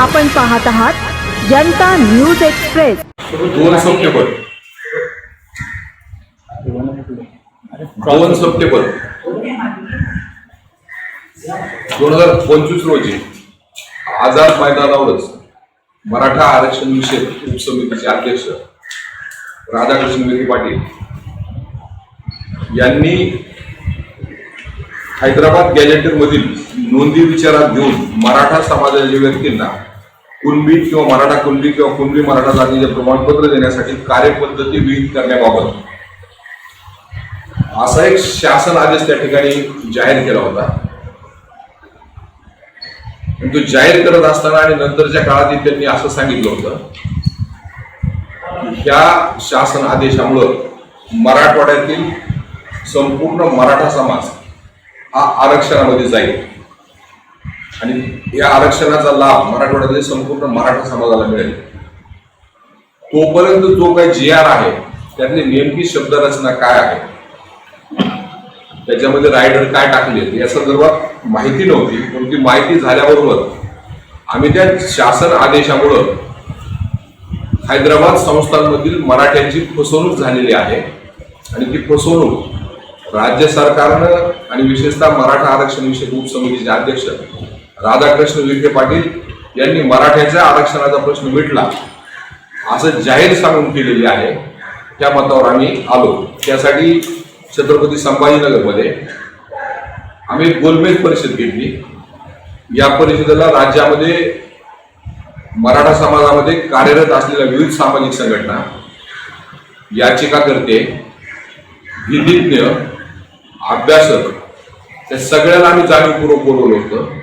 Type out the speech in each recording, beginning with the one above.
आपण पाहत आहात जनता न्यूज एक्सप्रेस. दोन सप्टेंबर. दोन सप्टेंबर. दोन हजार पंचवीस रोजी आझाद मैदानावरच मराठा आरक्षण विषय उपसमितीचे अध्यक्ष राधाकृष्ण विखे पाटील यांनी हैदराबाद गॅजेटर मधील नोंदी विचारात घेऊन मराठा समाजाच्या व्यक्तींना कुणबी किंवा मराठा कुणबी किंवा कुणबी मराठा जातीचे प्रमाणपत्र देण्यासाठी कार्यपद्धती विहित करण्याबाबत. असा एक शासन आदेश त्या ठिकाणी जाहीर केला होता. तो जाहीर करत असताना आणि नंतरच्या काळात त्यांनी असं सांगितलं होतं ह्या शासन आदेशामुळं मराठवाड्यातील संपूर्ण मराठा समाज हा आरक्षणामध्ये जाईल. आणि या आरक्षणाचा लाभ मराठवाड्यातील संपूर्ण मराठा समाजाला मिळेल. तोपर्यंत जो काही जी आर आहे त्यातली नेमकी शब्दरचना काय आहे? त्याच्यामध्ये रायडर काय टाकले या संदर्भात माहिती नव्हती. पण ती माहिती झाल्याबरोबर आम्ही त्या शासन आदेशामुळं हैदराबाद संस्थांमधील मराठ्यांची फसवणूक झालेली आहे. आणि ती फसवणूक राज्य सरकारनं आणि विशेषतः मराठा आरक्षण विषयक उपसमितीचे अध्यक्ष राधाकृष्ण विखे पाटील यांनी मराठ्याच्या आरक्षणाचा प्रश्न मिटला. असं जाहीर सांगून केलेली आहे. त्या मतावर आम्ही आलो. त्यासाठी छत्रपती संभाजीनगरमध्ये आम्ही गोलमेज परिषद घेतली. या परिषदेला राज्यामध्ये मराठा समाजामध्ये कार्यरत असलेल्या विविध सामाजिक संघटना याचिकाकर्ते विधिज्ञ अभ्यासक त्या सगळ्यांना आम्ही जाणीवपूर्वक बोलवलं होतं.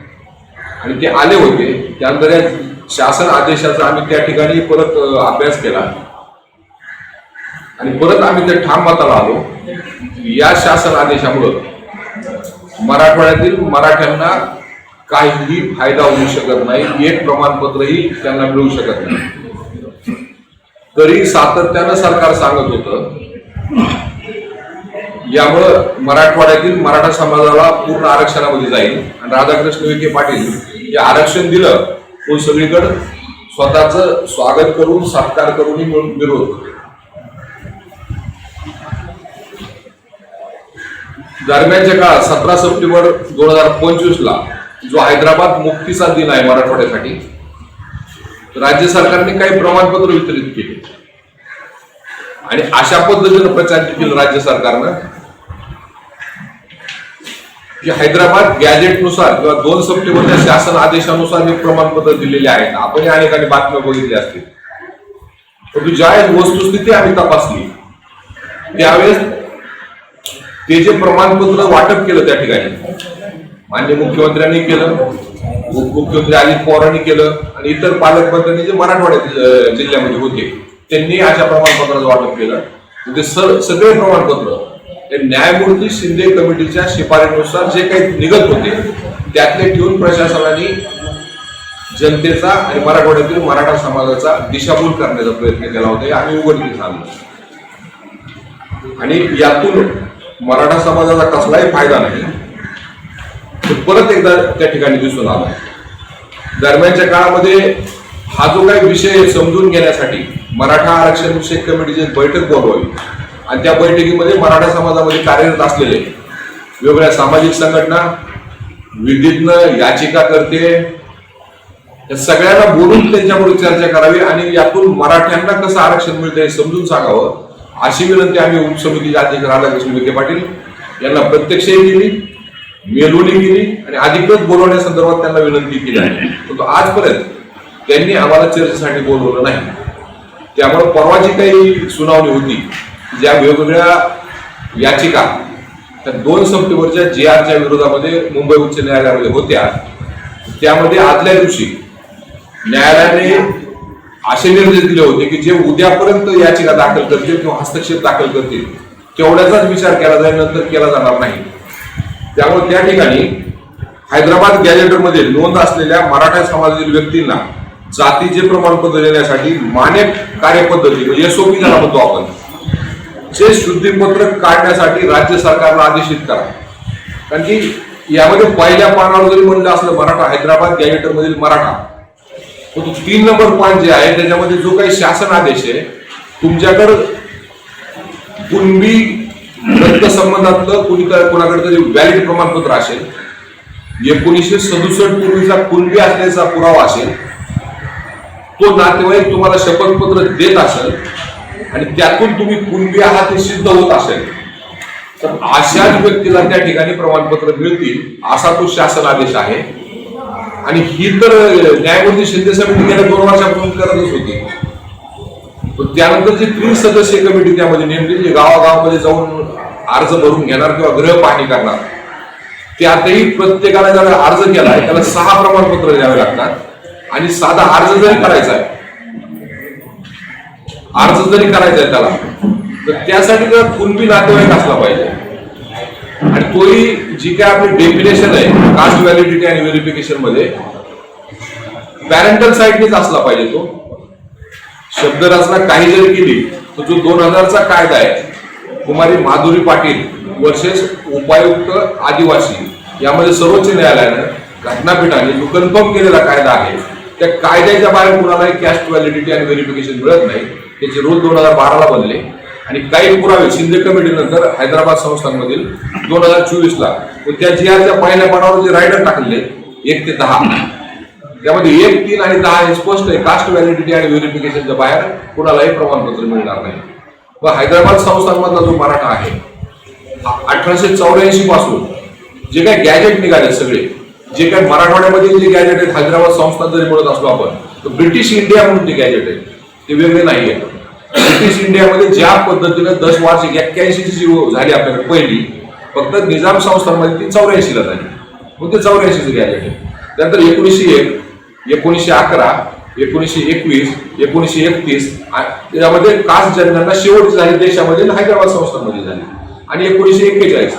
आणि ते आले होते. त्यानंतर या शासन आदेशाचा आम्ही त्या ठिकाणी परत अभ्यास केला. आणि परत आम्ही त्या ठाम मताला आलो. या शासन आदेशामुळं मराठवाड्यातील मराठ्यांना काहीही फायदा होऊ शकत नाही. एक प्रमाणपत्रही त्यांना मिळू शकत नाही. तरी सातत्यानं सरकार सांगत होतं यामुळं मराठवाड्यातील मराठा समाजाला पूर्ण आरक्षणामध्ये जाईल. आणि राधाकृष्ण विखे पाटील हे आरक्षण दिलं तो सगळीकडं स्वतःच स्वागत करून सत्कार करूनही मिळून विरोध दरम्यानच्या काळात सतरा सप्टेंबर दोन हजार पंचवीस ला जो हैदराबाद मुक्तीचा दिन आहे मराठवाड्यासाठी राज्य सरकारने काही प्रमाणपत्र वितरित केले. आणि अशा पद्धतीनं प्रचार केला राज्य सरकारनं की हैदराबाद गॅजेटनुसार किंवा दोन सप्टेंबरच्या शासन आदेशानुसार हे प्रमाणपत्र दिलेले आहेत. आपण अनेकांनी बातम्या बघितल्या असतील. परंतु ज्यावेळेस वस्तुस्थिती आम्ही तपासली त्यावेळेस ते जे प्रमाणपत्र वाटप केलं त्या ठिकाणी मान्य मुख्यमंत्र्यांनी केलं उपमुख्यमंत्री अजित पवारांनी केलं आणि इतर पालकमंत्र्यांनी जे मराठवाड्यात जिल्ह्यामध्ये होते त्यांनी अशा प्रमाणपत्राचं वाटप केलं. ते सर सगळे प्रमाणपत्र ते न्यायमूर्ती शिंदे कमिटीच्या शिफारसीनुसार जे काही निघत होते त्यातले ठेवून प्रशासनाने जनतेचा आणि मराठवाड्यातील मराठा समाजाचा दिशाभूल करण्याचा प्रयत्न केला होता आम्ही उघडकीस आणलं. आणि यातून मराठा समाजाचा कसलाही फायदा नाही परत एकदा त्या ठिकाणी दिसून आला. दरम्यानच्या काळामध्ये हा जो काही विषय समजून घेण्यासाठी मराठा आरक्षण विषयक कमिटीची बैठक बोलवावी आणि त्या बैठकीमध्ये मराठा समाजामध्ये कार्यरत असलेले वेगवेगळ्या सामाजिक संघटना विविध याचिका करते या सगळ्यांना बोलून त्यांच्याबरोबर चर्चा करावी आणि यातून मराठ्यांना कसं आरक्षण मिळतं हे समजून सांगावं अशी विनंती आम्ही उपसमितीचे अध्यक्ष राधाकृष्ण विखे पाटील यांना प्रत्यक्षही केली मेलूनी केली आणि अधिकृत बोलवण्यासंदर्भात त्यांना विनंती केली. आहे परंतु आजपर्यंत त्यांनी आम्हाला चर्चेसाठी बोलवलं नाही. त्यामुळे परवाची काही सुनावणी होती. ज्या वेगवेगळ्या याचिका त्या दोन सप्टेंबरच्या जे आरच्या विरोधामध्ये मुंबई उच्च न्यायालयामध्ये होत्या त्यामध्ये आदल्या दिवशी न्यायालयाने असे निर्देश दिले होते की जे उद्यापर्यंत याचिका दाखल करतील किंवा हस्तक्षेप दाखल करतील तेवढ्याचाच विचार केला जाईल नंतर केला जाणार नाही. त्यामुळे त्या ठिकाणी हैदराबाद गॅजेटरमध्ये नोंद असलेल्या मराठा समाजातील व्यक्तींना जातीचे प्रमाणपत्र देण्यासाठी मान्य कार्यपद्धती म्हणजे एसओपी ज्याला म्हणतो आपण चे शुद्धीपत्र काढण्यासाठी राज्य सरकारला आदेशित करा. कारण की यामध्ये पहिल्या पानावर जरी म्हणलं असलं मराठा हैदराबाद गॅजेटर मधील मराठा तो तीन नंबर पॉईंट जे आहे त्याच्यामध्ये जो काही शासन आदेश आहे तुमच्याकडं कुणबी रक्त संबंधातलं कुणी कोणाकडे तरी व्हॅलिड प्रमाणपत्र असेल एकोणीसशे सदुसष्ट पूर्वीचा कुणबी असल्याचा पुरावा असेल तो नातेवाईक तुम्हाला शपथपत्र देत असेल आणि त्यातून तुम्ही कुणबी आहात हे सिद्ध होत असेल. तर अशाच व्यक्तीला त्या ठिकाणी प्रमाणपत्र मिळतील असा तो शासन आदेश आहे. आणि ही तर न्यायमूर्ती शिंदे समिती गेल्या दोन वर्षापासून करतच होती. पण त्यानंतर जी त्रिसदस्यीय कमिटी त्यामध्ये नेमली जी गावागावामध्ये जाऊन अर्ज भरून घेणार किंवा गृह पाहणी करणार त्यातही प्रत्येकाला जर अर्ज केलाय त्याला सहा प्रमाणपत्र द्यावे लागतात. आणि साधा अर्ज जरी करायचा आहे अर्ज जरी करायचा आहे त्याला तर त्यासाठी तर कुणबी नातेवाईक असला पाहिजे. आणि तोही जी काय आपली डेफिनेशन आहे कास्ट व्हॅलिडिटी आणि व्हेरिफिकेशनमध्ये पॅरेंटल साईडनेच असला पाहिजे तो. शब्दरचना काही जरी केली तर जो दोन हजारचा कायदा आहे कुमारी माधुरी पाटील वर्सेस उपायुक्त आदिवासी यामध्ये सर्वोच्च न्यायालयानं घटनापीठाने जो कन्फर्म केलेला कायदा आहे त्या कायद्याच्या बाहेर कुणालाही कॅस्ट व्हॅलिडिटी आणि व्हेरिफिकेशन मिळत नाही. त्याचे रोज दोन हजार बाराला बनले आणि काही पुरावे शिंदे कमिटीनंतर हैदराबाद संस्थांमधील दोन हजार चोवीसला त्या जी आरच्या पहिल्या पानावर जे रायडर टाकले एक ते दहा. त्यामध्ये एक तीन आणि दहा हे स्पष्ट आहे. कास्ट व्हॅलिडिटी आणि व्हेरिफिकेशनच्या बाहेर कुणालाही प्रमाणपत्र मिळणार नाही. व हैदराबाद संस्थांमधला जो मराठा आहे अठराशे चौऱ्याऐंशी पासून जे काही गॅजेट निघाले सगळे जे काही मराठवाड्यामध्ये जे गॅजेट आहेत हैदराबाद संस्थान जरी म्हणत असलो आपण तर ब्रिटिश इंडिया म्हणून जे गॅजेट आहे ते वेगळे नाही आहे ब्रिटिश इंडियामध्ये ज्या पद्धतीनं दस वार्षिक एक्क्याऐंशी जी झाली आपल्याकडे पहिली फक्त निजाम संस्थांमध्ये ती चौऱ्याऐंशीला झाली. मग ते चौऱ्याऐंशीच गॅजेट आहे. त्यानंतर एकोणीसशे एक एकोणीसशे अकरा एकोणीसशे एकवीस एकोणीसशे एकतीस त्याच्यामध्ये त्यामध्ये कास्ट जनगणना शेवटची झाली देशामध्ये हैदराबाद संस्थांमध्ये झाली. आणि एकोणीसशे एक्केचाळीस.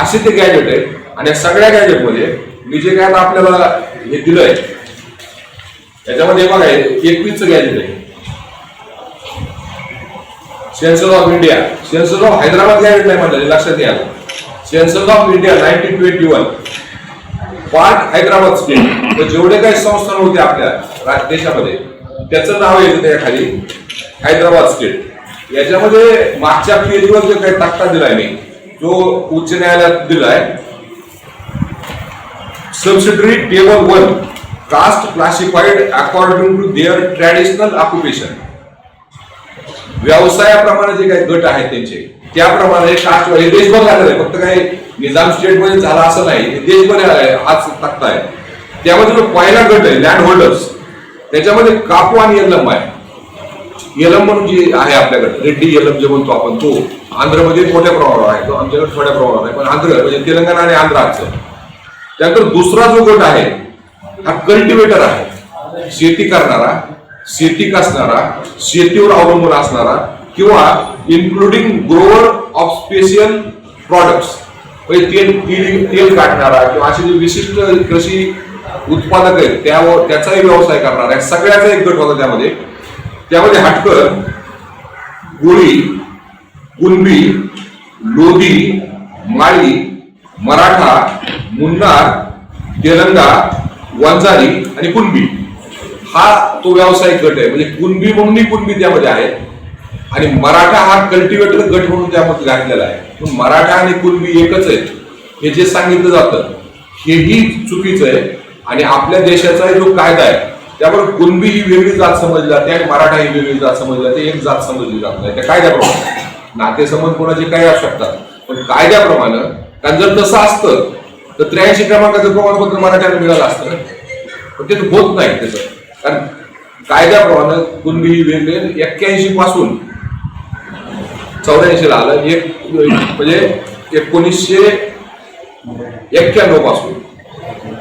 असे ते गॅजेट आहे आणि या सगळ्या गॅजेटमध्ये मी जे काय आपल्याला हे दिलंय त्याच्यामध्ये बघा एकवीसचं गॅजेट आहे. Census of India census of Hyderabad या नाही म्हणलं लक्षात घ्या. Census of India nineteen twenty one part Hyderabad state तर जेवढे काही संस्थान होते आपल्या देशामध्ये त्याचं नाव येतं त्या खाली. हैदराबाद स्टेट याच्यामध्ये मागच्या पेजवर जो काही तक्ता दिलाय मी जो उच्च न्यायालयात दिलाय. Subsidiary table one caste classified according to their traditional occupation व्यवसायाप्रमाणे जे काही गट आहेत त्यांचे त्याप्रमाणे कास्ट हे देशभर झालेलं आहे फक्त काही निजाम स्टेटमध्ये झाला असं नाही हे देशभर आहे, हाच तक्ता आहे. त्यामध्ये जो पहिला गट आहे लँड होल्डर्स त्याच्यामध्ये कापू आणि यलम आहे. यलम म्हणून जी आहे आपल्याकडे रेड्डी यलम जे म्हणतो आपण तो आंध्रमध्ये मोठ्या प्रमाणावर आहे तो आमच्याकडे थोड्या प्रमाणावर आहे पण आंध्र म्हणजे तेलंगणा आणि आंध्राचं त्यानंतर दुसरा जो गट आहे हा कल्टिवेटर आहे शेती करणारा शेतीक असणारा शेतीवर अवलंबून असणारा किंवा including grower of special products म्हणजे तेल तेल तेल काढणारा किंवा असे जे विशिष्ट कृषी उत्पादक आहेत त्यावर त्याचाही व्यवसाय करणारा सगळ्याचा एक गट होता त्यामध्ये. त्यामध्ये हटकर गोळी कुणबी लोधी माळी मराठा मुन्नार तेलंगा वंजारी आणि कुणबी. हा तो व्यावसायिक गट आहे. म्हणजे कुणबी म्हणूनही कुणबी त्यामध्ये आहे. आणि मराठा हा कल्टिवेटर गट म्हणून त्यामध्ये घातलेला आहे. पण मराठा आणि कुणबी एकच आहेत. हे जे सांगितलं जातं हेही चुकीचं आहे. आणि आपल्या देशाचा जो कायदा आहे त्यावर कुणबी ही वेगळी जात समजली जाते आणि मराठा ही वेगळी जात समजली जाते एक जात समजली जात नाही. त्या कायद्याप्रमाणे. नातेसंबंध कोणाचे काही असू शकतात. पण कायद्याप्रमाणे कारण जर तसं असतं तर त्र्याऐंशी क्रमांकाचं प्रमाणपत्र मराठ्याला मिळालं असतं ना. पण ते होत नाही त्याचं. कारण कायद्याप्रमाणे कुणबी ही वेगळे एक्क्याऐंशी पासून चौऱ्याऐंशी ला आलं. एक म्हणजे एकोणीसशे एक्क्याण्णवपासून.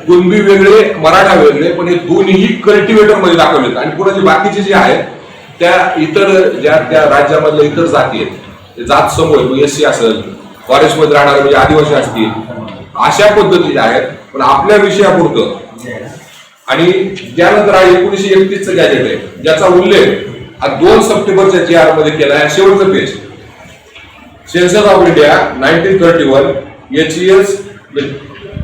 कुणबी वेगळे मराठा वेगळे पण हे दोन्ही कल्टिवेटरमध्ये दाखवलेत आणि पुढे बाकीचे जे आहेत त्या इतर ज्या त्या राज्यामधल्या इतर जाती आहेत जात समूह एस सी असेल फॉरेस्टमध्ये राहणारे म्हणजे आदिवासी असतील अशा पद्धतीचे आहेत. पण आपल्या विषयापुरतं आणि त्यानंतर हा एकोणीशे एकतीसचं गॅजेट आहे. ज्याचा उल्लेख हा दोन सप्टेंबरच्या जी आरमध्ये केला आहे. शेवटचं page census of India nineteen thirty one H S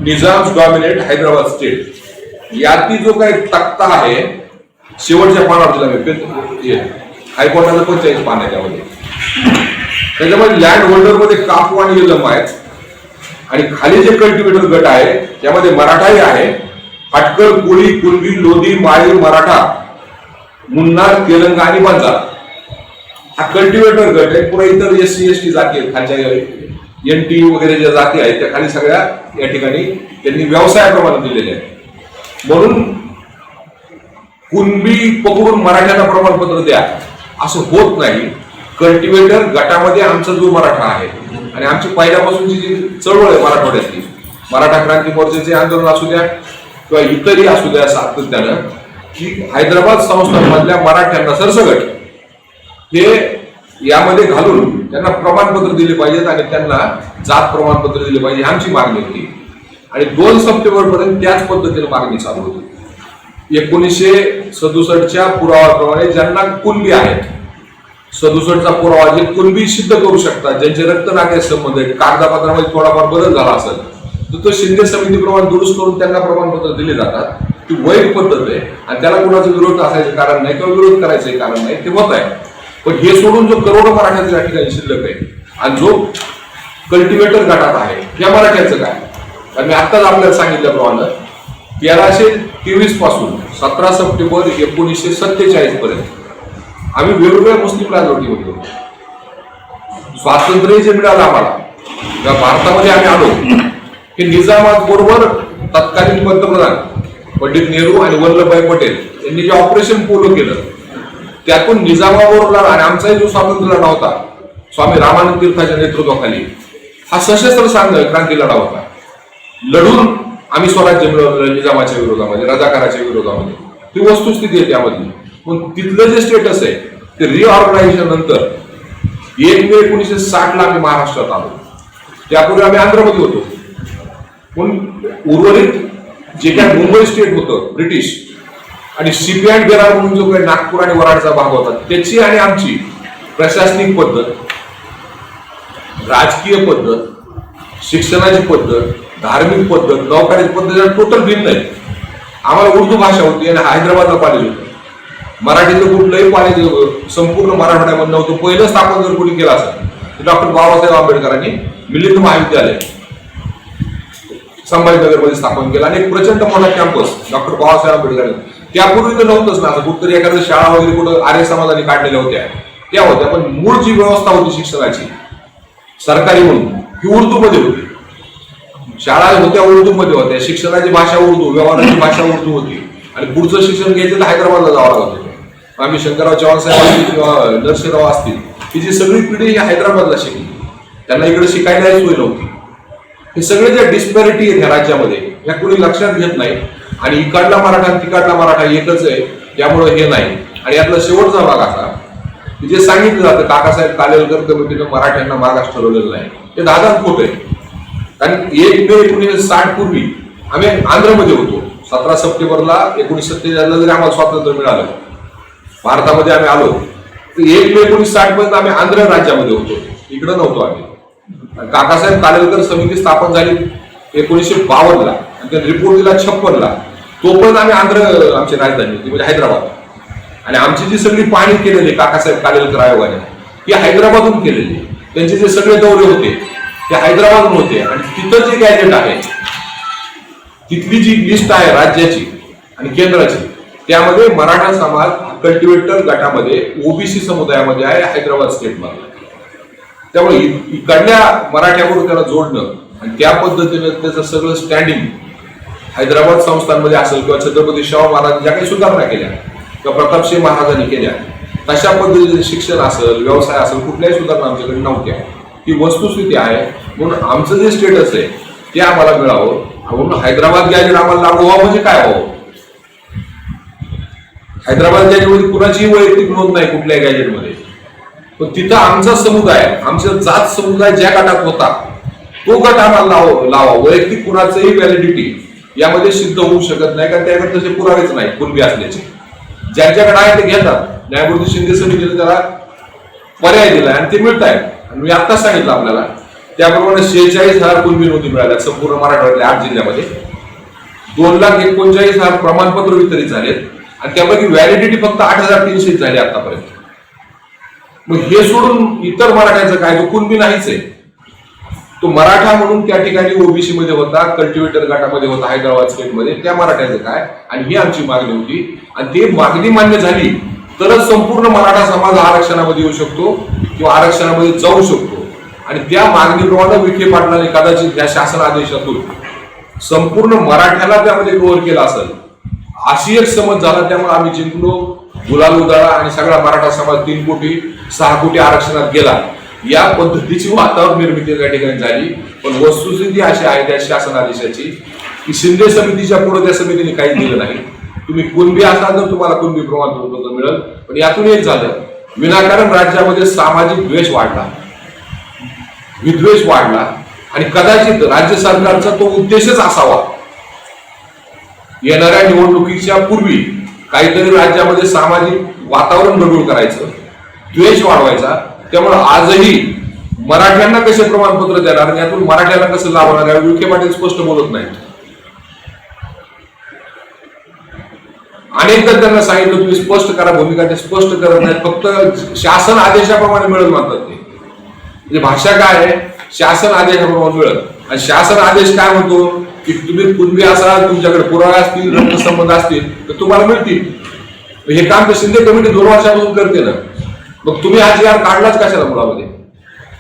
Nizam dominate Hyderabad state यातील जो काही तक्ता आहे शेवटच्या पानावर दिला मी. हायकोर्टाचं पान आहे त्यामध्ये. त्याच्यामध्ये लँड होल्डरमध्ये कापू आणि निलम आहेत. आणि खाली जे कल्टिवेटर गट आहे त्यामध्ये मराठाही आहे. हटकर कोळी कुणबी लोधी माळी मराठा. मुन्नार तेलंगा आणि बंजारा हा कल्टिवेटर गट आहे. पुन्हा इतर एस सी एस टी जाती आहेत खालच्या एन टी वगैरे ज्या जाती आहेत त्या खाली सगळ्या या ठिकाणी त्यांनी व्यवसायाप्रमाणे दिलेले आहेत. म्हणून कुणबी पकडून मराठ्याला प्रमाणपत्र द्या. असं होत नाही. कल्टिवेटर गटामध्ये आमचा जो मराठा आहे आणि आमची पहिल्यापासूनची जी चळवळ आहे मराठवाड्यातली मराठा क्रांती मोर्चाचे आंदोलन असू द्या किंवा इतरही असू द्या सातत्यानं की हैदराबाद संस्थांमधल्या मराठ्यांना सरसगट हे यामध्ये घालून त्यांना प्रमाणपत्र दिले पाहिजेत आणि त्यांना जात प्रमाणपत्र दिले पाहिजे ह्यांची आमची मागणी होती. आणि दोन सप्टेंबरपर्यंत त्याच पद्धतीने मागणी चालू होती. एकोणीसशे सदुसष्टच्या पुराव्याप्रमाणे ज्यांना कुणबी आहेत सदुसष्टचा पुरावा जे कुणबी सिद्ध करू शकतात ज्यांचे रक्त संबंध आहेत कागदापत्रामध्ये थोडाफार बदल झाला असेल तर तो शिंदे समितीप्रमाणे दुरुस्त करून त्यांना प्रमाणपत्र दिले जातात. ती वैध पद्धत आहे आणि त्याला कुणाचं विरोध असायचं कारण नाही किंवा विरोध करायचं कारण नाही ते होत आहे. पण हे सोडून जो करोडो मराठ्याचा या ठिकाणी शिल्लक आहे आणि जो कल्टिवेटर गटात आहे या मराठ्याचं काय? कारण मी आत्ताच आपल्याला सांगितल्याप्रमाणे तेराशे तेवीसपासून सतरा सप्टेंबर एकोणीसशे सत्तेचाळीस पर्यंत आम्ही वेगवेगळ्या मुस्लिम राजवटी होतो. स्वातंत्र्य जे मिळालं आम्हाला भारतामध्ये आम्ही आलो. हे निजामात बरोबर तत्कालीन पंतप्रधान पंडित नेहरू आणि वल्लभभाई पटेल यांनी जे ऑपरेशन पोलो केलं त्यातून निजामाबरोबर आणि आमचाही जो स्वातंत्र्य लढा होता स्वामी रामानंद तीर्थाच्या नेतृत्वाखाली हा सशस्त्र सांग क्रांती लढा होता. लढून आम्ही स्वराज्य मिळवलं निजामाच्या विरोधामध्ये रजाकाराच्या विरोधामध्ये. ती वस्तुस्थिती आहे त्यामधली. पण तिथलं जे स्टेटस आहे ते रिऑर्गनायझेशन नंतर एक मे एकोणीसशे साठला आम्ही महाराष्ट्रात आलो. त्यापूर्वी आम्ही आंध्रमध्ये होतो. पण उर्वरित जे काय मुंबई स्टेट होतं ब्रिटिश आणि शिपयार्ड अँड बेरार म्हणून जो काही नागपूर आणि वराडचा भाग होता त्याची आणि आमची प्रशासनिक पद्धत राजकीय पद्धत शिक्षणाची पद्धत धार्मिक पद्धत नौकरीची पद्धत टोटल भिन्न आहे आम्हाला उर्दू भाषा होती आणि हैदराबादला कॉलेज होतं. मराठीचं कुठलंही कॉलेज संपूर्ण मराठवाड्यामध्ये नव्हतं पहिलं स्थापन जर कोणी केलं असेल डॉक्टर बाबासाहेब आंबेडकरांनी मिलिंद महाविद्यालय संभाजीनगरमध्ये स्थापन केला. आणि एक प्रचंड मोठा कॅम्पस डॉक्टर बाबासाहेब आंबेडकर. त्यापूर्वी तर नव्हतंच ना कुठतरी एखाद्या शाळा वगैरे कुठं आर्य समाजाने काढलेल्या होत्या. त्या होत्या पण मूळ जी व्यवस्था होती शिक्षणाची सरकारी म्हणून ही उर्दूमध्ये होती. शाळा होत्या उर्दूमध्ये होत्या. शिक्षणाची भाषा उर्दू व्यवहाराची भाषा उर्दू होती. आणि पुढचं शिक्षण घ्यायचं तर हैदराबादला जावं लागत होतं. आम्ही शंकरराव चव्हाण साहेब असतील किंवा नरसिंहराव असतील. ही जी सगळी पिढी हैदराबादला शिकली. त्यांना इकडे शिकायलाही सोय नव्हती. हे सगळे जे डिस्पॅरिटी आहेत ह्या राज्यामध्ये ह्या कोणी लक्षात घेत नाही. आणि इकडला मराठा आणि तिकडला मराठा एकच आहे त्यामुळे हे नाही. आणि यातला शेवटचा भाग असा की जे सांगितलं जातं काकासाहेब कालेलकर कमिटीनं मराठ्यांना मागास ठरवलेलं नाही. ते दादा खोट आहे. कारण एक मे एकोणीसशे साठ पूर्वी आम्ही आंध्रमध्ये होतो. सतरा सप्टेंबरला एकोणीसशे सत्तेचाळीसला जरी आम्हाला स्वातंत्र्य मिळालं भारतामध्ये आम्ही आलो तर एक मे एकोणीसशे साठ पर्यंत आम्ही आंध्र राज्यामध्ये होतो. इकडं नव्हतो आम्ही. काकासाहेब कालेलकर समिती स्थापन झाली एकोणीसशे बावन्नला. आणि त्यांनी रिपोर्ट दिला छप्पनला. तोपर्यंत आम्ही आंध्र आमची राजधानी होती म्हणजे हैदराबाद. आणि आमची जी सगळी पाहणी केलेली काकासाहेब कालेलकर आयोगाने ती हैदराबादहून केलेली. त्यांचे जे सगळे दौरे होते ते हैदराबादहून होते. आणि तिथं जे गॅजेट आहे तिथली जी लिस्ट आहे राज्याची आणि केंद्राची त्यामध्ये मराठा समाज कल्टिवेटर गटामध्ये ओबीसी समुदायामध्ये आहे हैदराबाद स्टेटमध्ये त्यामुळे इकडल्या मराठ्याबरोबर त्याला जोडणं आणि त्या पद्धतीनं त्याचं सगळं स्टँडिंग हैदराबाद संस्थांमध्ये असेल किंवा छत्रपती शाहू महाराज ज्या काही सुधारणा केल्या किंवा प्रतापसिंह महाराजांनी केल्या तशा पद्धतीचे शिक्षण असेल व्यवसाय असेल कुठल्याही सुधारणा आमच्याकडे नव्हत्या. ही वस्तुस्थिती आहे. म्हणून आमचं जे स्टेटस आहे ते आम्हाला मिळावं. म्हणून हैदराबाद गॅजेट आम्हाला लागू व्हावं म्हणजे काय व्हावं हैदराबाद गॅजेटमध्ये कुणाचीही वैयक्तिक नोंद नाही कुठल्याही गॅजेटमध्ये. पण तिथं आमचा समुदाय आमचा जात समुदाय ज्या गटात होता तो गट आम्हाला लाव लावा. वैयक्तिक कुणाचंही व्हॅलिडिटी यामध्ये सिद्ध होऊ शकत नाही कारण त्याकडे तसे पुरावेच नाही पूर्वी असल्याचे. ज्यांच्याकडे आहे ते घेतात. न्यायमूर्ती शिंदे समितीने त्याला पर्याय दिला आणि ते मिळत आहे आणि मी आत्ताच सांगितलं आपल्याला त्याप्रमाणे शेहेचाळीस हजार पूर्वी नोंदी मिळाल्या संपूर्ण मराठवाड्यातल्या आठ जिल्ह्यामध्ये. दोन लाख एकोणचाळीस हजार प्रमाणपत्र वितरित झालेत. आणि त्यापैकी व्हॅलिडिटी फक्त आठ हजार तीनशे झाली आतापर्यंत. मग हे सोडून इतर मराठ्यांचं काय? तो कुणबी नाहीच आहे. तो मराठा म्हणून त्या ठिकाणी ओबीसी मध्ये होता कल्टिवेटर गटामध्ये होता हैदराबाद स्टेटमध्ये त्या मराठ्याचं काय? आणि ही आमची मागणी होती. आणि ती मागणी मान्य झाली तरच संपूर्ण मराठा समाज आरक्षणामध्ये येऊ शकतो किंवा आरक्षणामध्ये जाऊ शकतो. आणि त्या मागणीप्रमाणे विखे पाटलाने कदाचित त्या शासन आदेशातून संपूर्ण मराठ्याला त्यामध्ये कव्हर केलं असेल. अशी एक समज झाला त्यामुळे आम्ही जिंकलो. गुलाल उदाळा आणि सगळा मराठा समाज तीन कोटी सहा कोटी आरक्षणात गेला. या पद्धतीची वातावरण निर्मिती त्या ठिकाणी झाली. पण वस्तुस्थिती अशी आहे त्या शासनादेशाची की शिंदे समितीच्या पुढे त्या समितीने काही दिलं नाही. तुम्ही कुणबी असाल तर तुम्हाला कुणबी प्रमाणपत्र मिळेल. पण यातून एक झालं. विनाकारण राज्यामध्ये सामाजिक द्वेष वाढला. विद्वेष वाढला. आणि कदाचित राज्य सरकारचा तो उद्देशच असावा. येणाऱ्या निवडणुकीच्या पूर्वी काहीतरी राज्यामध्ये सामाजिक वातावरण गडूळ करायचं द्वेष वाढवायचा त्यामुळे आजही मराठ्यांना कसे प्रमाणपत्र देणार आणि यातून मराठ्यांना कसं लाभणार आहे विखे पाटील स्पष्ट बोलत नाही अनेकदा त्यांना सांगितलं तुम्ही स्पष्ट करा भूमिका ते स्पष्ट करत नाही फक्त शासन आदेशाप्रमाणे मिळत म्हणतात ते. म्हणजे भाषा काय आहे? शासन आदेशाप्रमाणे मिळत. आणि शासन आदेश काय म्हणतो? की तुम्ही कुणबी असाल तुमच्याकडे पुरावे असतील रक्तसंबंध असतील तर तुम्हाला मिळतील. हे काम तर शिंदे कमिटी दोन वर्षापासून करते ना. मग तुम्ही आज यार काढलाच कशाला मुलामध्ये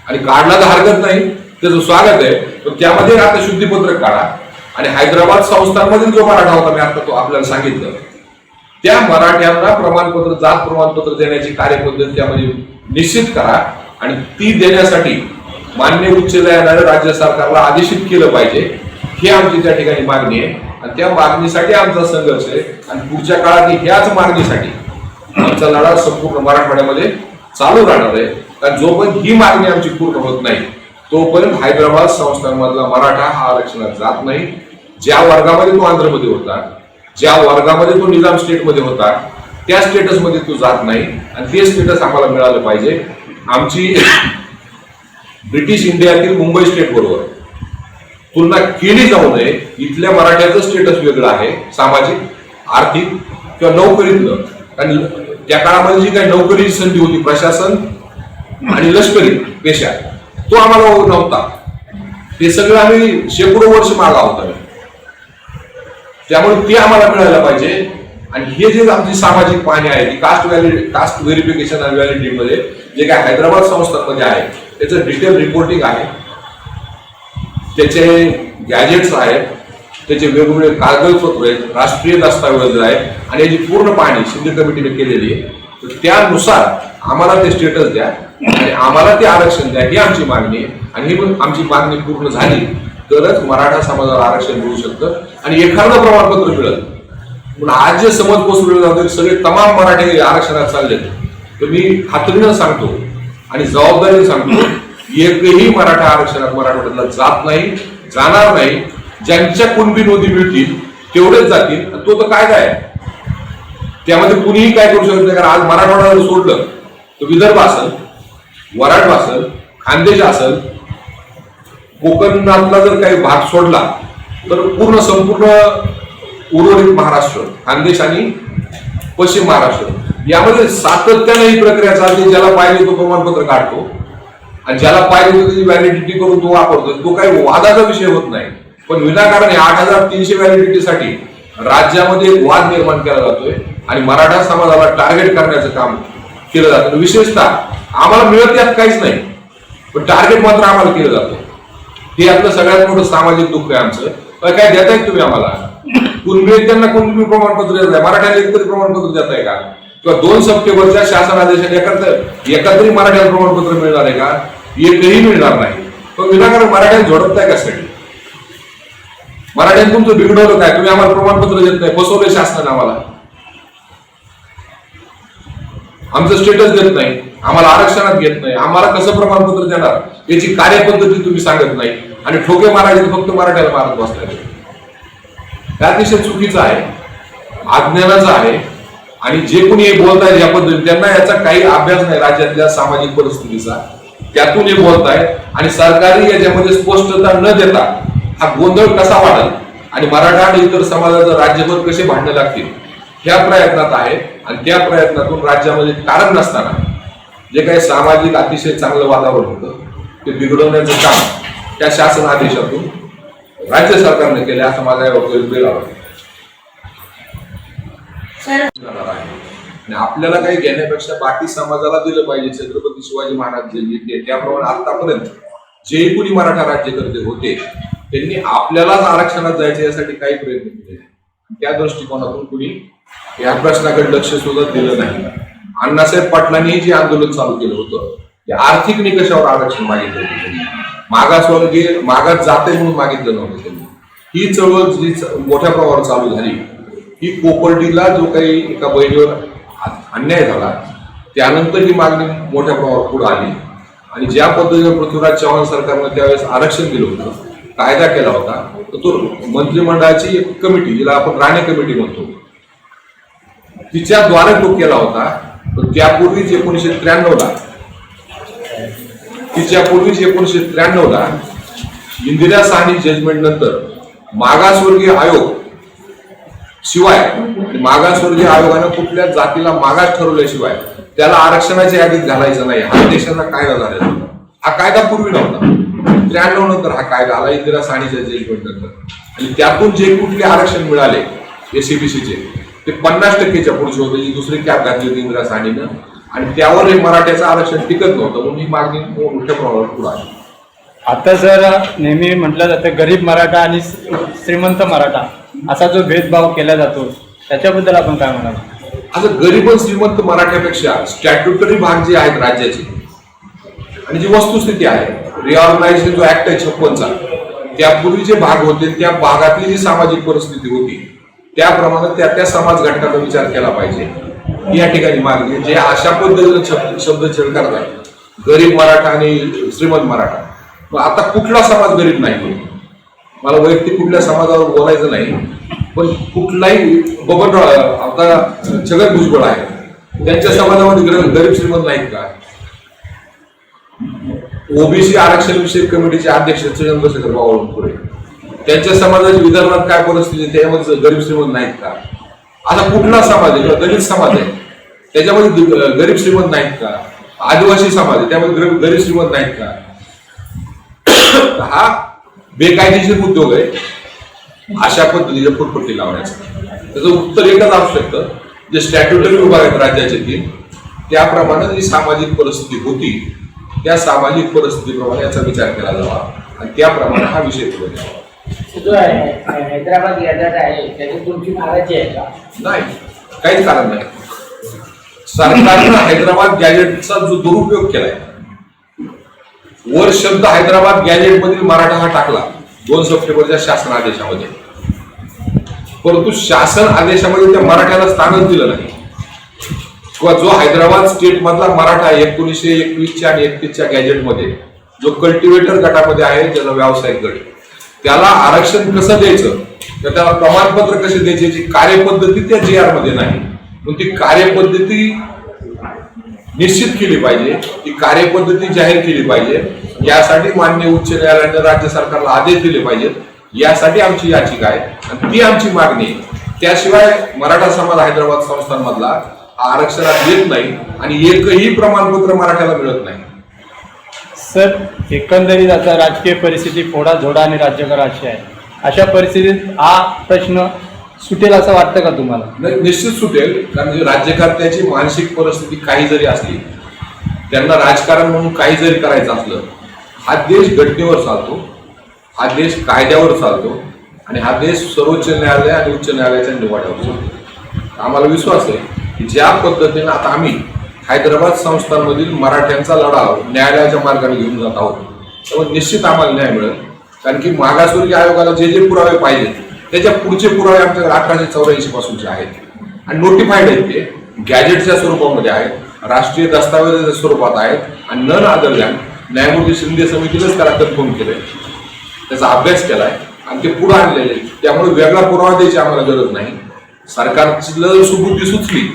आणि काढला तर हरकत नाही त्याचं स्वागत आहे. पण त्यामध्ये आता शुद्धीपत्रक काढा. आणि हैदराबाद संस्थांमधील जो मराठा होता मी आता तो आपल्याला सांगितलं. त्या मराठ्यांना प्रमाणपत्र जात प्रमाणपत्र देण्याची कार्यपद्धती त्यामध्ये निश्चित करा. आणि ती देण्यासाठी मान्य उच्च न्यायालयानं राज्य सरकारला आदेशित केलं पाहिजे. ही आमची त्या ठिकाणी मागणी आहे. आणि त्या मागणीसाठी आमचा संघर्ष आहे. आणि पुढच्या काळात ह्याच मागणीसाठी आमचा लढा संपूर्ण मराठवाड्यामध्ये चालू राहणार आहे. कारण जोपर्यंत ही मागणी आमची पूर्ण होत नाही तोपर्यंत हैदराबाद संस्थांमधला मराठा हा आरक्षणात जात नाही. ज्या वर्गामध्ये तो आंध्रमध्ये होता ज्या वर्गामध्ये तो निजाम स्टेटमध्ये होता त्या स्टेटसमध्ये तो जात नाही. आणि ते स्टेटस आम्हाला मिळालं पाहिजे. आमची ब्रिटिश इंडियातील मुंबई स्टेट बरोबर. तुलना केली जाऊ नये इथल्या मराठ्याचं स्टेटस वेगळं आहे सामाजिक आर्थिक किंवा नोकरीतलं. कारण त्या काळामध्ये जी काही नोकरीची संधी होती प्रशासन आणि लष्करी पेशा तो आम्हाला नव्हता. ते सगळं आम्ही शेकडो वर्ष मागा होता त्यामुळे ते आम्हाला मिळायला पाहिजे. आणि हे जे आमची सामाजिक पाहणी आहे की कास्ट व्हॅलिडी कास्ट व्हेरिफिकेशन आणि व्हॅलिडिटीमध्ये जे काय हैदराबाद संस्थांमध्ये आहे त्याचं डिटेल रिपोर्टिंग आहे. त्याचे गॅजेट्स आहेत. त्याचे वेगवेगळे कागदपत्र आहेत. राष्ट्रीय दस्तावेज आहेत आणि याची पूर्ण पाहणी शिंदे कमिटीने केलेली आहे. तर त्यानुसार आम्हाला ते स्टेटस द्या आणि आम्हाला ते आरक्षण द्या ही आमची मागणी आहे. आणि ही पण आमची मागणी पूर्ण झाली तरच मराठा समाजाला आरक्षण मिळू शकतं. आणि एखादं प्रमाणपत्र मिळेल. पण आज जे समज पोचवले जाते सगळे तमाम मराठी आरक्षणात चालले तर मी खात्रीनं सांगतो आणि जबाबदारी सांगतो एकही मराठा आरक्षणात मराठवाड्याला जात नाही जाणार नाही. ज्यांच्या कुणबी नोंदी मिळतील तेवढेच जातील. तो तर काय आहे. त्यामध्ये कुणीही काय करू शकत नाही कारण आज मराठवाडा जर सोडलं तर विदर्भ असेल वराड असेल खानदेश असेल कोकणातला जर काही भाग सोडला तर पूर्ण संपूर्ण उर्वरित महाराष्ट्र खानदेश आणि पश्चिम महाराष्ट्र. यामध्ये सातत्याने ही प्रक्रिया चालते ज्याला पाहिजे तो प्रमाणपत्र काढतो. आणि ज्याला पाहिजे तो त्याची व्हॅलिडिटी करून तो वापरतो. तो काही वादाचा विषय होत नाही. पण विनाकारण आठ हजार तीनशे व्हॅलिडिटीसाठी राज्यामध्ये एक वाद निर्माण केला जातोय आणि मराठा समाजाला टार्गेट करण्याचं काम केलं जातं. विशेषतः आम्हाला मिळत यात काहीच नाही पण टार्गेट मात्र आम्हाला केलं जातं. हे आपलं सगळ्यात मोठं सामाजिक दुःख आहे आमचं. काय देताय तुम्ही आम्हाला? कुणबी त्यांना कुणबी प्रमाणपत्र देत मराठ्याला एकतरी प्रमाणपत्र देत का? किंवा दोन सप्टेंबरच्या शासन आदेशात एखादं एखादरी मराठ्याला प्रमाणपत्र मिळणार आहे का? एकही मिळणार नाही. पण विनाकारण मराठ्याला झोडपताय कशासाठी मराठ्याने तुमचं बिघडवलं काय तुम्ही आम्हाला प्रमाणपत्र देत नाही. बसवलं शासनाने आम्हाला. आमचं स्टेटस देत नाही. आम्हाला आरक्षणात घेत नाही. आम्हाला कसं प्रमाणपत्र देणार? याची कार्यपद्धती तुम्ही सांगत नाही. आणि ठोके मारायचे फक्त मराठ्याला मारत बसताय. हे अतिशय चुकीचं आहे. अज्ञानाचं आहे. आणि जे कोणी हे बोलतायत या पद्धतीने त्यांना याचा काही अभ्यास नाही राज्यातल्या सामाजिक परिस्थितीचा त्यातून हे बोलतायत आणि सरकारी याच्यामध्ये स्पष्टता न देता हा गोंधळ कसा वाढेल आणि मराठा आणि इतर समाजाचं राज्यभर कसे भांडणं लागतील ह्या प्रयत्नात आहे आणि त्या प्रयत्नातून राज्यामध्ये कारण नसताना जे काही सामाजिक अतिशय चांगलं वातावरण होतं ते बिघडवण्याचं काम त्या शासन आदेशातून राज्य सरकारने केलं असं माझा या वक्तव्यात आवडतं. आणि आपल्याला काही घेण्यापेक्षा बाकी समाजाला दिलं पाहिजे छत्रपती शिवाजी महाराज जे घेतले त्याप्रमाणे आतापर्यंत जे कोणी मराठा राज्यकर्ते होते त्यांनी आपल्यालाच आरक्षणात जायचे यासाठी काही प्रयत्न केले त्या दृष्टिकोनातून कुणी या प्रश्नाकडे लक्ष सुद्धा दिलं नाही. अण्णासाहेब पाटलांनी जे आंदोलन चालू केलं होतं ते आर्थिक निकषावर आरक्षण मागितलं होतं त्यांनी. मागासवर्गीय मागास जाते म्हणून मागितलं नव्हतं त्यांनी. ही चळवळ जी मोठ्या प्रमाणावर चालू झाली ही कोपर्डीला जो काही एका बहिणीवर अन्याय झाला त्यानंतर ही मागणी मोठ्या प्रमाणावर पुढे आली. आणि ज्या पद्धतीने पृथ्वीराज चव्हाण सरकारनं त्यावेळेस आरक्षण दिलं होतं कायदा केला होता तर तो मंत्रिमंडळाची एक कमिटी जिला आपण राणे कमिटी म्हणतो तिच्याद्वारे तो केला होता. तर त्यापूर्वीच एकोणीशे त्र्याण्णवला तिच्यापूर्वीच एकोणीसशे त्र्याण्णवला एकोणीशे इंदिरा साहनी जजमेंट नंतर मागासवर्गीय आयोग शिवाय मागासवर्गीय आयोगानं कुठल्या जातीला मागास ठरवल्याशिवाय त्याला आरक्षणाच्या यादीत घालायचं नाही. हा देशाचा कायदा झालेला होता. हा कायदा पूर्वी नव्हता. त्र्याण्णव नंतर हा कायदा आला. इंदिरा साणीच्या जजमेंट नंतर. आणि त्यातून जे कुठले आरक्षण मिळाले एसीबीसीचे ते पन्नास टक्केच्या पुढचे होते जी दुसरी कॅप घातली होती इंदिरा साणीनं आणि त्यावर हे मराठ्याचं आरक्षण टिकत नव्हतं म्हणून ही मागणी मोठ्या प्रमाणावर पुढे आली. आता जर नेहमी म्हटलं जातं गरीब मराठा आणि श्रीमंत मराठा. असा जो भेदभाव केला जातो त्याच्याबद्दल आपण काय म्हणाल? असं गरीब श्रीमंत मराठ्यापेक्षा स्टॅट्युटरी भाग जे आहेत राज्याचे आणि जी वस्तुस्थिती आहे रिऑर्गनायझेशन जो ऍक्ट आहे छप्पनचा त्यापूर्वी जे भाग होते त्या भागातली जी सामाजिक परिस्थिती होती त्याप्रमाणे त्या त्या समाज घटकाचा विचार केला पाहिजे. या ठिकाणी मागणी आहे. जे अशा पद्धतीने शब्द शब्दछेड करतात गरीब मराठा आणि श्रीमंत मराठा. आता कुठला समाज गरीब नाही मला वैयक्तिक कुठल्या समाजावर बोलायचं नाही पण कुठलाही बबनराव आता छगन भुजबळ आहे त्यांच्या समाजामध्ये गरीब श्रीमंत नाहीत का? ओबीसी आरक्षण विषयक कमिटीचे अध्यक्ष चंद्रशेखर बावळपुरे त्यांच्या समाजाची विदर्भात काय परिस्थिती त्यामध्ये गरीब श्रीमंत नाहीत का? आता कुठला समाज आहे किंवा दलित समाज आहे त्याच्यामध्ये गरीब श्रीमंत नाहीत का? आदिवासी समाज आहे त्यामध्ये गरीब गरीब श्रीमंत नाहीत का? हा बेकायदेशीर उद्योग आहे. अशा पद्धतीच्या फुटपट्टी लावण्याचा. त्याचं उत्तर एकच असू शकतं. जे स्टॅट्युटरी विभाग आहेत राज्याचे तीन त्याप्रमाणे जी सामाजिक परिस्थिती होती त्या सामाजिक परिस्थितीप्रमाणे याचा विचार केला जावा. आणि त्याप्रमाणे हा विषय पुढे न्यावा. जो आहे हैदराबाद गॅझेट आहे त्याची तुमची नाराजी आहे का? नाही. काहीच कारण नाही. सरकारनं हैदराबाद गॅजेटचा जो दुरुपयोग केलाय वर शब्द हैदराबाद गॅजेट मधील मराठा हा टाकला. दोन सप्टेंबरच्या शासन आदेशामध्ये. परंतु शासन आदेशामध्ये त्या मराठ्याला स्थानच दिलं नाही. किंवा जो हैदराबाद स्टेट मधला मराठा एकोणीसशे एकवीसच्या आणि एकतीसच्या गॅजेटमध्ये जो कल्टिवेटर गटामध्ये आहे ज्याचा व्यावसायिक गट त्याला आरक्षण कसं द्यायचं? तर त्याला प्रमाणपत्र कसे द्यायचे? कार्यपद्धती त्या जी आरमध्ये नाही. पण ती कार्यपद्धती निश्चित केली पाहिजे ती कार्यपद्धती जाहीर केली पाहिजे. यासाठी मान्य उच्च न्यायालयाने राज्य सरकारला आदेश दिले पाहिजेत. यासाठी आमची याचिका आहे. आणि ती आमची मागणी आहे. त्याशिवाय मराठा समाज हैदराबाद संस्थांमधला हा आरक्षणात येत नाही आणि एकही प्रमाणपत्र मराठ्याला मिळत नाही. सर एकंदरीत आता राजकीय परिस्थिती फोडा झोडा आणि राज्यकर अशी आहे. अशा परिस्थितीत हा प्रश्न सुटेल असं वाटतं का तुम्हाला? नाही निश्चित सुटेल. कारण राज्यकर्त्याची मानसिक परिस्थिती काही जरी असली त्यांना राजकारण म्हणून काही जरी करायचं असलं हा देश घटनेवर चालतो हा देश कायद्यावर चालतो आणि हा देश सर्वोच्च न्यायालय आणि उच्च न्यायालयाच्या निवाड्यावर चालतो. आम्हाला विश्वास आहे की ज्या पद्धतीनं आता आम्ही हैदराबाद संस्थांमधील मराठ्यांचा लढा न्यायालयाच्या मार्गाने घेऊन जात आहोत त्यामुळे निश्चित आम्हाला न्याय मिळेल. कारण की मागासवर्गीय आयोगाला जे जे पुरावे पाहिजेत त्याच्या पुढचे पुरावे आमच्याकडे अठराशे चौऱ्याऐंशी पासूनचे आहेत. आणि नोटिफाईड आहेत ते. गॅजेटच्या स्वरूपामध्ये आहेत. राष्ट्रीय दस्तावेजाच्या स्वरूपात आहेत. आणि न आदरल्या न्यायमूर्ती शिंदे समितीनंच त्याला कन्फर्म केलंय. त्याचा अभ्यास केलाय. आणि ते पुढे आणलेले त्यामुळे वेगळा पुरावा द्यायची आम्हाला गरज नाही. सरकारची जर सुबुद्धी सुचली.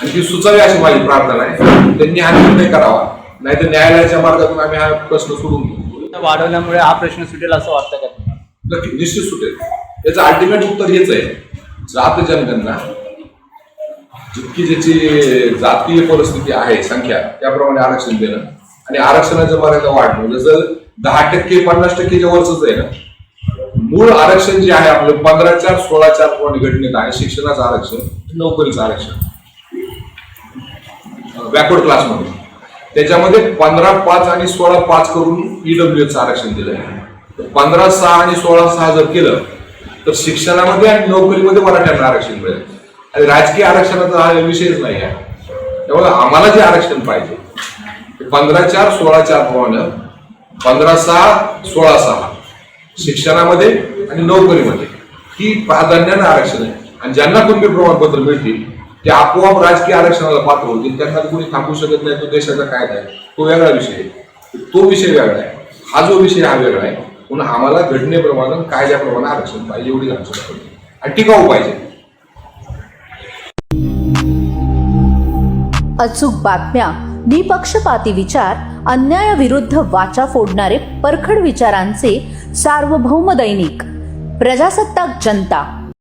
आणि ती सुचावी अशी माझी प्रार्थना आहे. त्यांनी हा निर्णय करावा. नाहीतर न्यायालयाच्या मार्गातून आम्ही हा प्रश्न सोडून घेऊ वाढवल्यामुळे हा प्रश्न सुटेल असं वाटतं का? नक्की निश्चित सुटेल. याचं अल्टिमेट उत्तर हेच आहे. जात जनगणना. जितकी ज्याची जातीय परिस्थिती आहे संख्या त्याप्रमाणे आरक्षण देणं. आणि आरक्षणाचं मर्यादा वाढणं. म्हणजे जसं दहा टक्के पन्नास टक्केच्या वरच आहे ना. मूळ आरक्षण जे आहे आपलं पंधरा चार सोळा चार प्रमाणे घटनेत आहे शिक्षणाचं आरक्षण नोकरीचं आरक्षण. बॅकवर्ड क्लासमध्ये त्याच्यामध्ये पंधरा पाच आणि सोळा पाच करून ईडब्ल्यू आरक्षण दिलं आहे पंधरा सहा आणि सोळा सहा जर केलं तर शिक्षणामध्ये आणि नोकरीमध्ये मराठ्यांना आरक्षण मिळेल. आणि राजकीय आरक्षणाचा हा विषयच नाही आहे. त्यामुळे आम्हाला जे आरक्षण पाहिजे पंधरा चार सोळा चार प्रमाणे पंधरा सहा सोळा सहा शिक्षणामध्ये आणि नोकरीमध्ये ही प्राधान्यानं आरक्षण आहे. आणि ज्यांना कुणबी प्रमाणपत्र मिळतील ते आपोआप राजकीय आरक्षणाला पात्र होतील. त्यांना कोणी थांबू शकत नाही तो देशाचा कायदा आहे. तो वेगळा विषय आहे. तो विषय वेगळा आहे. हा जो विषय हा वेगळा आहे म्हणून आम्हाला घटनेप्रमाणे कायद्याप्रमाणे आरक्षण पाहिजे एवढी आरक्षण पाहिजे आणि टिकाऊ पाहिजे. अचूक बातम्या निपक्षपाती विचार अन्यायाविरुद्ध वाचा फोडणारे परखड विचारांचे सार्वभौम दैनिक प्रजासत्ताक जनता.